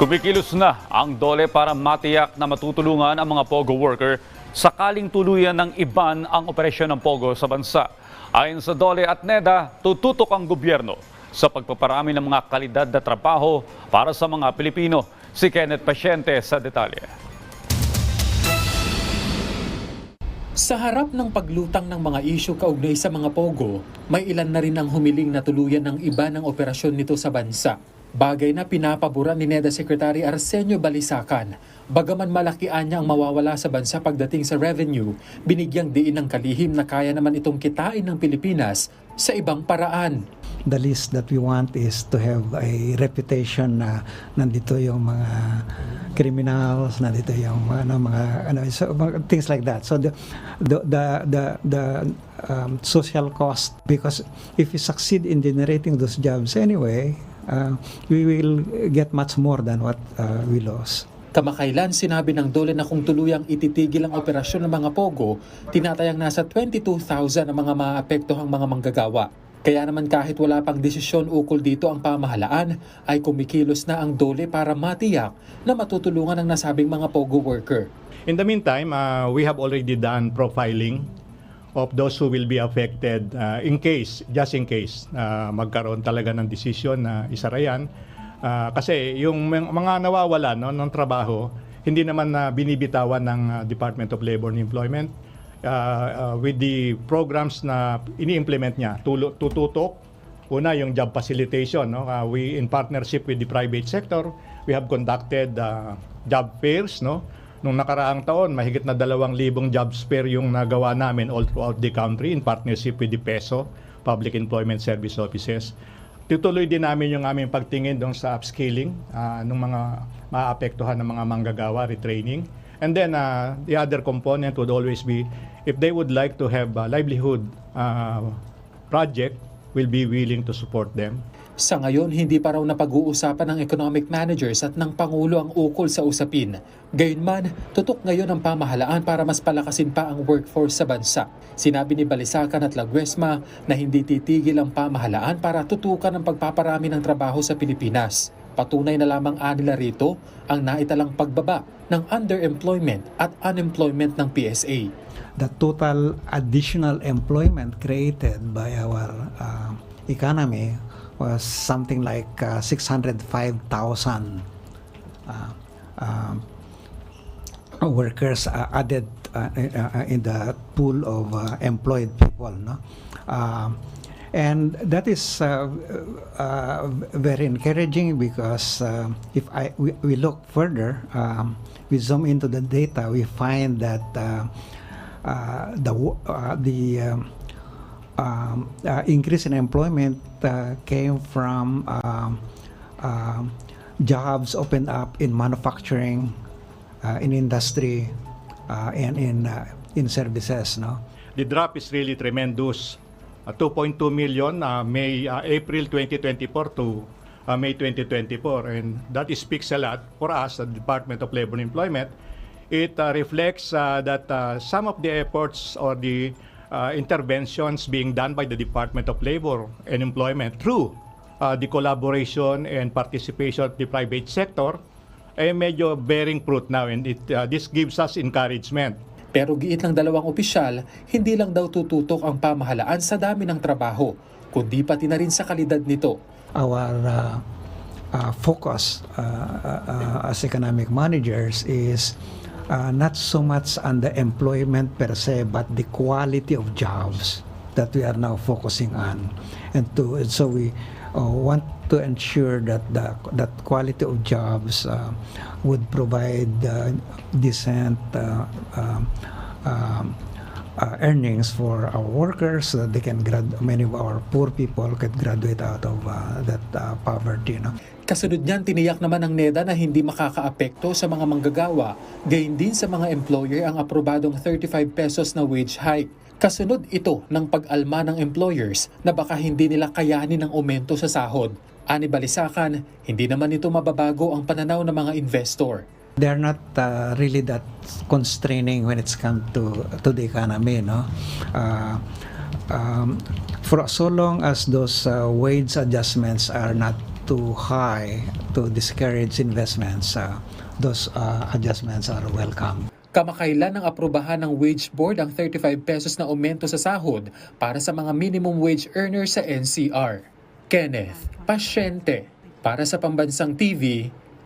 Kumikilos na ang dole para matiyak na matutulungan ang mga POGO worker sakaling tuluyan ng iban ang operasyon ng POGO sa bansa. Ayon sa dole at NEDA, tututok ang gobyerno sa pagpaparami ng mga kalidad na trabaho para sa mga Pilipino. Si Kenneth Pasyente sa detalye. Sa harap ng paglutang ng mga isyu kaugnay sa mga pogo, may ilan na rin ang humiling na tuluyan ng iba ng operasyon nito sa bansa. Bagay na pinapaboran ni NEDA Secretary Arsenio Balisacan. Bagaman malakian niya ang mawawala sa bansa pagdating sa revenue, binigyang diin ng kalihim na kaya naman itong kitain ng Pilipinas sa ibang paraan. the least that we want is to have a reputation na nandito yung mga criminals, nandito yung mga, ano, mga, ano, so, things like that. So the the the the, the um, social cost because if we succeed in generating those jobs anyway, uh, we will get much more than what uh, we lost. Kamakailan sinabi ng dole na kung tuluyang ititigil ang operasyon ng mga pogo, tinatayang nasa 22,000 ang mga maapektuhang mga manggagawa. Kaya naman kahit wala pang desisyon ukol dito ang pamahalaan, ay kumikilos na ang dole para matiyak na matutulungan ang nasabing mga pogo worker. In the meantime, uh, we have already done profiling of those who will be affected uh, in case, just in case, uh, magkaroon talaga ng desisyon na isara yan. Uh, kasi yung mga mga nawawala no, ng trabaho, hindi naman na binibitawan ng uh, Department of Labor and Employment uh, uh, with the programs na ini-implement niya. Tulo, tututok, una yung job facilitation. No? Uh, we, in partnership with the private sector, we have conducted uh, job fairs. No? Nung nakaraang taon, mahigit na dalawang libong job fair yung nagawa namin all throughout the country in partnership with the PESO, Public Employment Service Offices. Tutuloy din namin yung aming pagtingin doon sa upskilling uh, ng mga maapektuhan ng mga manggagawa, retraining. And then uh, the other component would always be if they would like to have a livelihood uh, project, we'll be willing to support them. Sa ngayon, hindi pa raw napag-uusapan ng economic managers at ng Pangulo ang ukol sa usapin. Gayunman, tutok ngayon ang pamahalaan para mas palakasin pa ang workforce sa bansa. Sinabi ni Balisacan at Laguesma na hindi titigil ang pamahalaan para tutukan ang pagpaparami ng trabaho sa Pilipinas. Patunay na lamang anila rito ang naitalang pagbaba ng underemployment at unemployment ng PSA. the total additional employment created by our uh, economy was something like uh, 605,000 uh, um, workers uh, added uh, uh, in the pool of uh, employed people. No? Um, and that is uh, uh, very encouraging because uh, if I we, we look further, um, we zoom into the data, we find that uh, uh, the uh, the um, um, increase in employment came from um, um, jobs opened up in manufacturing, in industry, and in in services. No. The drop is really tremendous. Uh, 2.2 million uh, May uh, April 2024 to uh, May 2024 and that speaks a lot for us the Department of Labor and Employment. It uh, reflects uh, that uh, some of the efforts or the uh, interventions being done by the Department of Labor and Employment through uh, the collaboration and participation of the private sector ay medyo bearing fruit now and it, uh, this gives us encouragement. Pero giit ng dalawang opisyal, hindi lang daw tututok ang pamahalaan sa dami ng trabaho, kundi pati na rin sa kalidad nito. Our uh, uh, focus uh, uh, uh, as economic managers is uh, not so much on the employment per se, but the quality of jobs that we are now focusing on, and to and so we uh, want to ensure that the that quality of jobs uh, would provide uh, decent uh, um, um, uh, earnings for our workers so that they can grad many of our poor people can graduate out of uh, that uh, poverty no Kasunod niyan, tiniyak naman ng NEDA na hindi makakaapekto sa mga manggagawa, gayon din sa mga employer ang aprobadong 35 pesos na wage hike. Kasunod ito ng pag-alma ng employers na baka hindi nila kayanin ng aumento sa sahod. Ani Balisakan, hindi naman ito mababago ang pananaw ng mga investor. They're not uh, really that constraining when it's come to to the economy no uh, um, for so long as those uh, wage adjustments are not too high to discourage investments, uh, those uh, adjustments are welcome. Kamakailan ng aprubahan ng wage board ang 35 pesos na aumento sa sahod para sa mga minimum wage earners sa NCR. Kenneth, pasyente para sa Pambansang TV